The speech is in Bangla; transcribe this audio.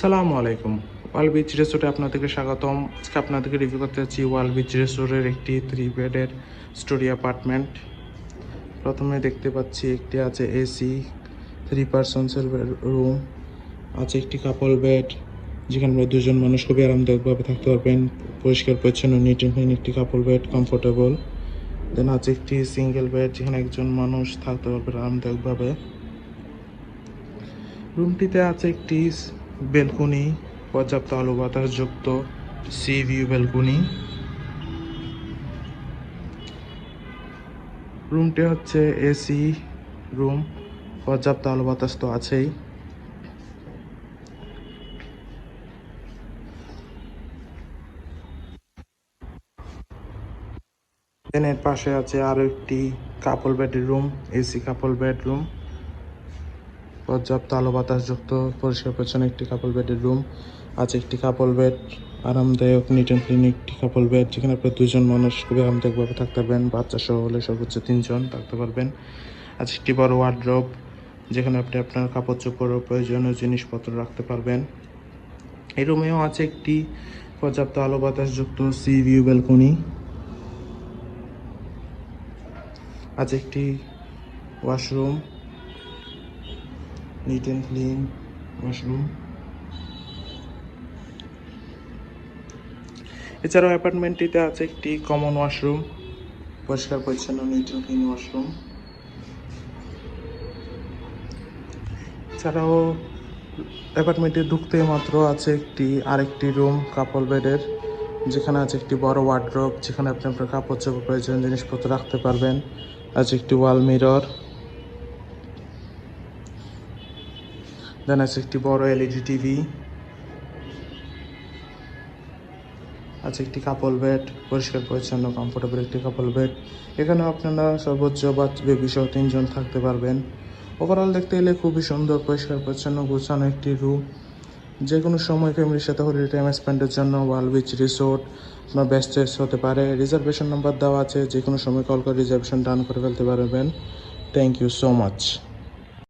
সালামু আলাইকুম। ওয়াল বিচ রিসোর্টে আপনাদেরকে স্বাগতম। আজকে আপনাদেরকে রিভিউ করতে যাচ্ছি ওয়াল বিচ রিসোর্টের একটি থ্রি বেডের স্টোরি অ্যাপার্টমেন্ট প্রথমে দেখতে পাচ্ছি একটি আছে এসি থ্রি পার্সনসের রুম আছে একটি কাপল বেড যেখানে আমরা দুজন মানুষ খুবই আরামদায়কভাবে থাকতে পারবেন। পরিষ্কার, পরিচ্ছন্ন নিট অ্যান্ড ক্লিন একটি কাপল বেড কমফোর্টেবল দেন আছে একটি সিঙ্গেল বেড যেখানে একজন মানুষ থাকতে পারবে আরামদায়কভাবে। রুমটিতে আছে একটি বেলকনি, পর্যাপ্ত আলো বাতাসযুক্ত সি ভিউ বেলকনি। রুমটি হচ্ছে এসি রুম, পর্যাপ্ত আলো বাতাস তো আছেই। এর পাশে আছে আরও একটি couple bedroom AC couple bedroom পর্যাপ্ত আলো বাতাসযুক্ত, পরিষ্কার পরিচ্ছন্ন একটি কাপল বেডের রুম আছে একটি কাপল বেড আরামদায়ক নিট অ্যান্ড ক্লিন একটি কাপল বেড যেখানে আপনি দুজন মানুষ খুবই আরামদায়কভাবে থাকতে পারবেন। বাচ্চা সহ হলে সর্বোচ্চ তিনজন থাকতে পারবেন। আছে একটি বড় ওয়ার্ড্রোব যেখানে আপনি আপনার কাপড় চোপড় প্রয়োজনীয় জিনিসপত্র রাখতে পারবেন। এই রুমেও আছে একটি পর্যাপ্ত আলো বাতাসযুক্ত সি ভিউ ব্যালকনি আছে একটি washroom neat and clean washroom এছাড়াও অ্যাপার্টমেন্টটিতে আছে একটি কমন ওয়াশরুম পরিষ্কার, পরিচ্ছন্ন নিট অ্যান্ড ক্লিন ওয়াশরুম এছাড়াও অ্যাপার্টমেন্টে ঢুকতে মাত্র আছে একটি, আরেকটি রুম কাপল বেডের যেখানে আছে একটি বড় ওয়ার্ড্রোব যেখানে আপনি আপনার কাপড় চোপড় প্রয়োজন জিনিসপত্র রাখতে পারবেন। আছে একটি ওয়াল মিরর দেন আছে একটি বড় এলইডি টিভি, আছে একটি কাপল বেড পরিষ্কার পরিচ্ছন্ন কমফোর্টেবল একটি কাপল বেড এখানে আপনারা সর্বোচ্চ বা বেবি সহ তিনজন থাকতে পারবেন। ওভারঅল দেখতে গেলে খুবই সুন্দর, পরিষ্কার, পরিচ্ছন্ন, গোছানো একটি রুম যে কোনো সময় ফ্যামিলির সাথে হলিডে টাইম স্পেন্ডের জন্য ওয়াল বিচ রিসোর্ট আপনার চয়েস হতে পারে। রিজার্ভেশন নাম্বার দেওয়া আছে যে কোনো সময় কল করে রিজার্ভেশন ডান করে ফেলতে পারবেন। Thank you so much